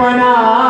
পানা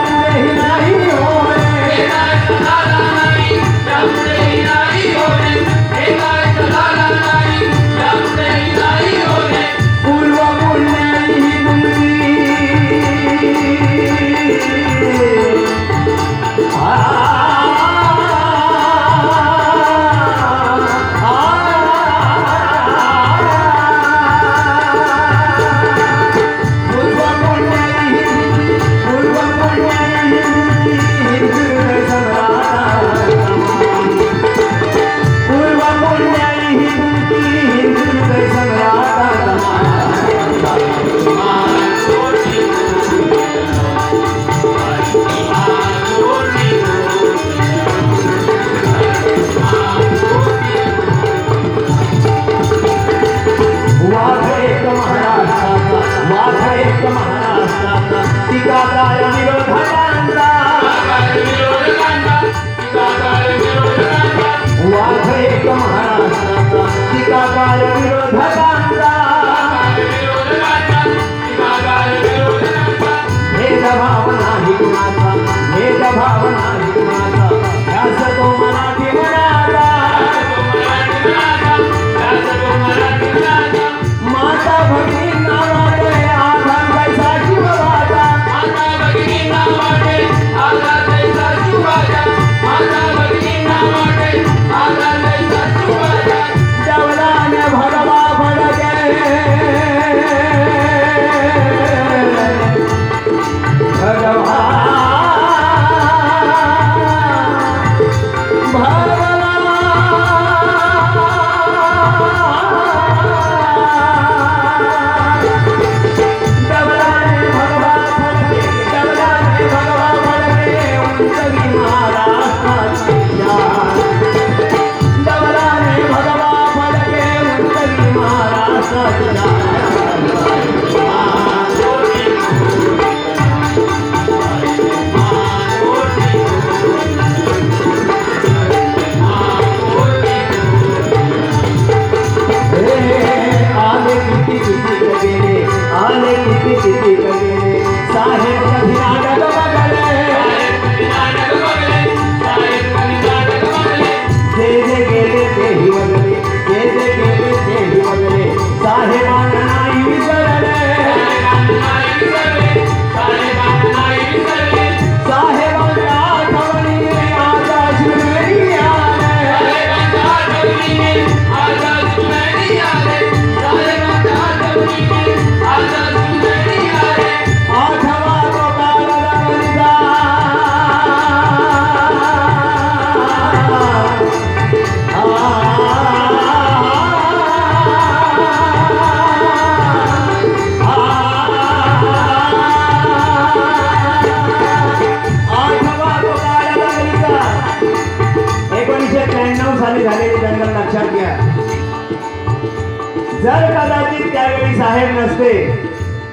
जर नसते.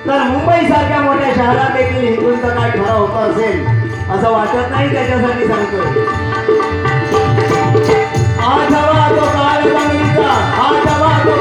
तर मुंबई सारख्या मोठ्या शहरात देखील हिंदूंचा काय खरा होतं असेल असं वाटत नाही त्याच्यासाठी सांगतोय. आठवा तो काळ जंगलीचा आठवा तो